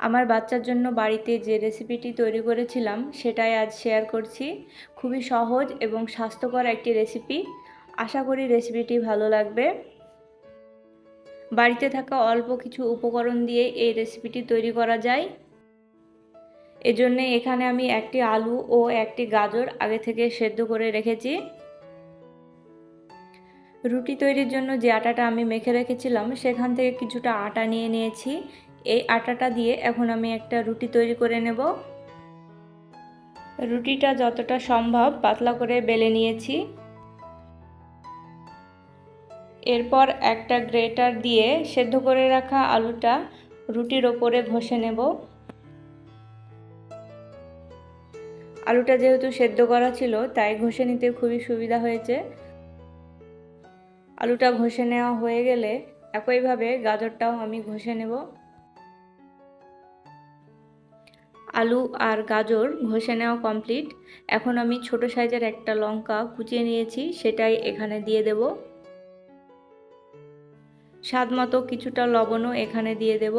আমার বাচ্চার জন্য বাড়িতে যে রেসিপিটি তৈরি করেছিলাম, সেটাই আজ শেয়ার করছি। খুবই সহজ এবং স্বাস্থ্যকর একটি রেসিপি। আশা করি রেসিপিটি ভালো লাগবে। বাড়িতে থাকা অল্প কিছু উপকরণ দিয়ে এই রেসিপিটি তৈরি করা যায়। এজন্য এখানে আমি একটি আলু ও একটি গাজর আগে থেকে সেদ্ধ করে রেখেছি। রুটি তৈরির জন্য যে আটাটা আমি মেখে রেখেছিলাম, সেখান থেকে কিছুটা আটা নিয়ে নিয়েছি। এই আটাটা দিয়ে এখন আমি একটা রুটি তৈরি করে নেব। রুটিটা যতটা সম্ভব পাতলা করে বেলে নিয়েছি। এরপর একটা গ্রেটার দিয়ে সেদ্ধ করে রাখা আলুটা রুটির ওপরে ঘষে নেব। আলুটা যেহেতু সেদ্ধ করা ছিল, তাই ঘষে নিতে খুবই সুবিধা হয়েছে। আলুটা ঘষে নেওয়া হয়ে গেলে একইভাবে গাজরটাও আমি ঘষে নেব। আলু আর গাজর ঘষে নেওয়া কমপ্লিট এখন আমি ছোট সাইজের একটা লঙ্কা কুচিয়ে নিয়েছি, সেটাই এখানে দিয়ে দেব। স্বাদ মতো কিছুটা লবণও এখানে দিয়ে দেব।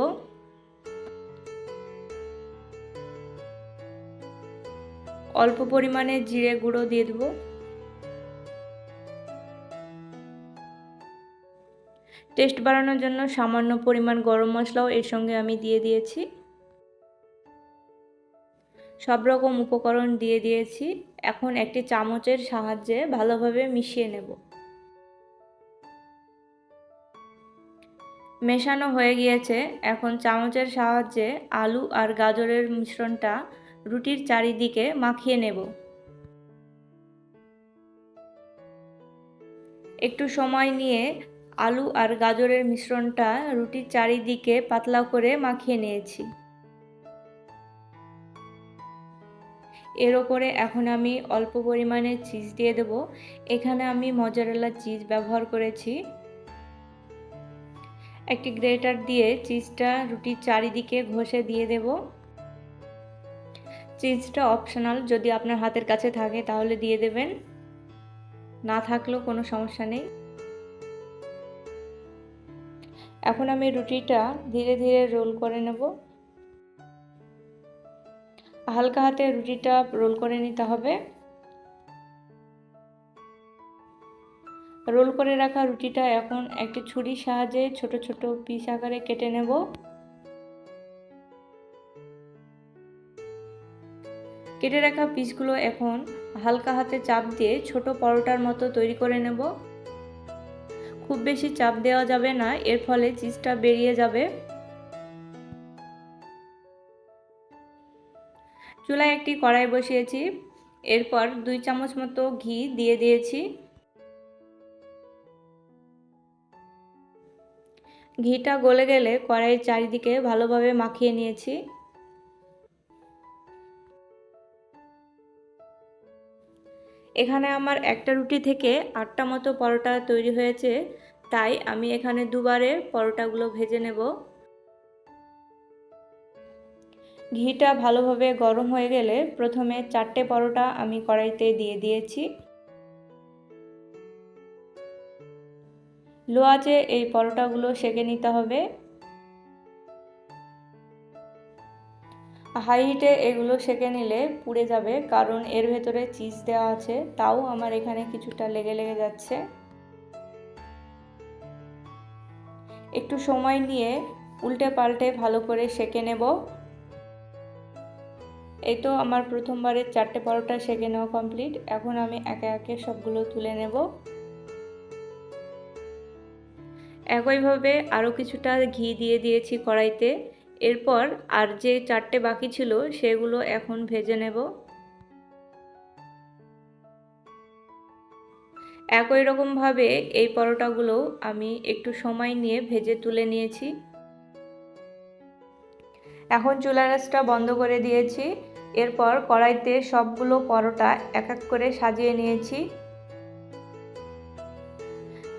অল্প পরিমাণে জিরে গুঁড়ো দিয়ে দেবো। টেস্ট বাড়ানোর জন্য সামান্য পরিমাণ গরম মশলাও এর সঙ্গে আমি দিয়ে দিয়েছি। সব রকম উপকরণ দিয়ে দিয়েছি। এখন একটি চামচের সাহায্যে ভালোভাবে মিশিয়ে নেব। মেশানো হয়ে গিয়েছে। এখন চামচের সাহায্যে আলু আর গাজরের মিশ্রণটা রুটির চারিদিকে মাখিয়ে নেব। একটু সময় নিয়ে আলু আর গাজরের মিশ্রণটা রুটির চারিদিকে পাতলা করে মাখিয়ে নিয়েছি। এর ওপরে এখন আমি অল্প পরিমাণে চিজ দিয়ে দেব। এখানে আমি মজারেলা চিজ ব্যবহার করেছি। একটি গ্রেটার দিয়ে চিজটা রুটির চারিদিকে ঘষে দিয়ে দেব। চিজটা অপশনাল যদি আপনার হাতের কাছে থাকে তাহলে দিয়ে দেবেন। না থাকলেও কোনো সমস্যা নেই। এখন আমি রুটিটা ধীরে ধীরে রোল করে নেব। হালকা হাতে রুটিটা রোল করে নিতে হবে। রোল করে রাখা রুটিটা এখন একটি ছুরির সাহায্যে ছোট ছোট পিস আকারে কেটে নেব। কেটে রাখা পিসগুলো এখন হালকা হাতে চাপ দিয়ে ছোট পরোটার মতো তৈরি করে নেব। খুব বেশি চাপ দেওয়া যাবে না, এর ফলে চিজটা বেরিয়ে যাবে। চুলায় একটি কড়াই বসিয়েছি। এরপর দুই চামচ মতো ঘি দিয়ে দিয়েছি। ঘিটা গলে গেলে কড়াইয়ের চারিদিকে ভালোভাবে মাখিয়ে নিয়েছি। এখানে আমার একটা রুটি থেকে আটটা মতো পরোটা তৈরি হয়েছে। তাই আমি এখানে দুবারে পরোটাগুলো ভেজে নেব। ঘিটা ভালোভাবে গরম হয়ে গেলে প্রথমে চারটে পরোটা আমি কড়াইতে দিয়ে দিয়েছি। লো আঁচে এই পরোটাগুলো সেকে নিতে হবে। হাই হিটে এগুলো সেকে নিলে পুড়ে যাবে কারণ এর ভেতরে চিজ দেওয়া আছে, তাও আমার এখানে কিছুটা লেগে লেগে যাচ্ছে। একটু সময় নিয়ে উল্টে পাল্টে ভালো করে সেকে নেব। এই তো আমার প্রথমবারের চারটে পরোটা সেকে নেওয়া কমপ্লিট এখন আমি একে একে সবগুলো তুলে নেব। একইভাবে আরও কিছুটা ঘি দিয়ে দিয়েছি কড়াইতে। এরপর আর যে চারটে বাকি ছিল সেগুলো এখন ভেজে নেব। একই রকমভাবে এই পরোটাগুলো আমি একটু সময় নিয়ে ভেজে তুলে নিয়েছি। এখন চুলা রাসটা বন্ধ করে দিয়েছি। এরপর কড়াইতে সবগুলো পরোটা এক এক করে সাজিয়ে নিয়েছি।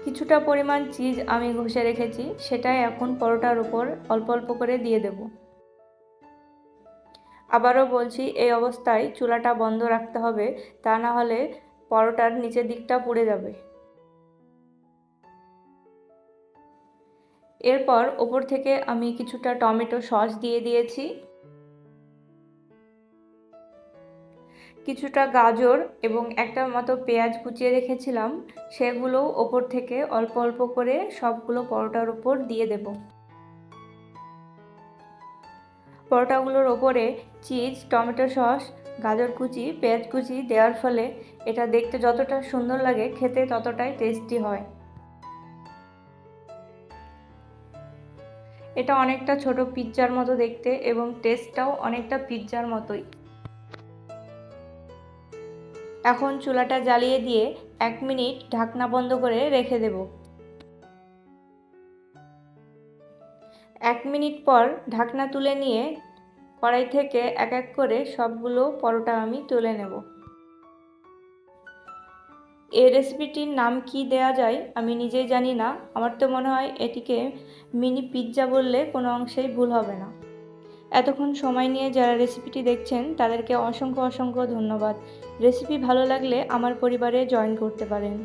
কিছুটা পরিমাণ চিজ আমি ঘষে রেখেছি সেটাই এখন পরোটার উপর অল্প অল্প করে দিয়ে দেব। আবারও বলছি, এই অবস্থায় চুলাটা বন্ধ রাখতে হবে, তা না হলে পরোটার নিচের দিকটা পুড়ে যাবে। এরপর ওপর থেকে আমি কিছুটা টমেটো সস দিয়ে দিয়েছি। কিছুটা গাজর এবং একটা মতো পেঁয়াজ কুচিয়ে রেখেছিলাম, সেগুলো ওপর থেকে অল্প অল্প করে সবগুলো পরোটার ওপর দিয়ে দেব। পরোটাগুলোর ওপরে চিজ, টমেটো সস, গাজর কুচি, পেঁয়াজ কুচি দেওয়ার ফলে এটা দেখতে যতটা সুন্দর লাগে খেতে ততটাই টেস্টি হয়। এটা অনেকটা ছোট পিৎজার মতো দেখতে এবং টেস্টটাও অনেকটা পিৎজার মতোই। এখন চুলাটা জ্বালিয়ে দিয়ে এক মিনিট ঢাকনা বন্ধ করে রেখে দেব। এক মিনিট পর ঢাকনা তুলে নিয়ে কড়াই থেকে এক এক করে সবগুলো পরোটা আমি তুলে নেব। এই রেসিপিটির নাম কি দেয়া যায় আমি নিজেই জানি না। আমার তো মনে হয় এটিকে মিনি পিৎজা বললে কোনো অংশেই ভুল হবে না। এতক্ষণ সময় নিয়ে যারা রেসিপিটি দেখছেন, তাদেরকে অসংখ্য অসংখ্য ধন্যবাদ। রেসিপি ভালো লাগলে আমার পরিবারে জয়েন করতে পারেন।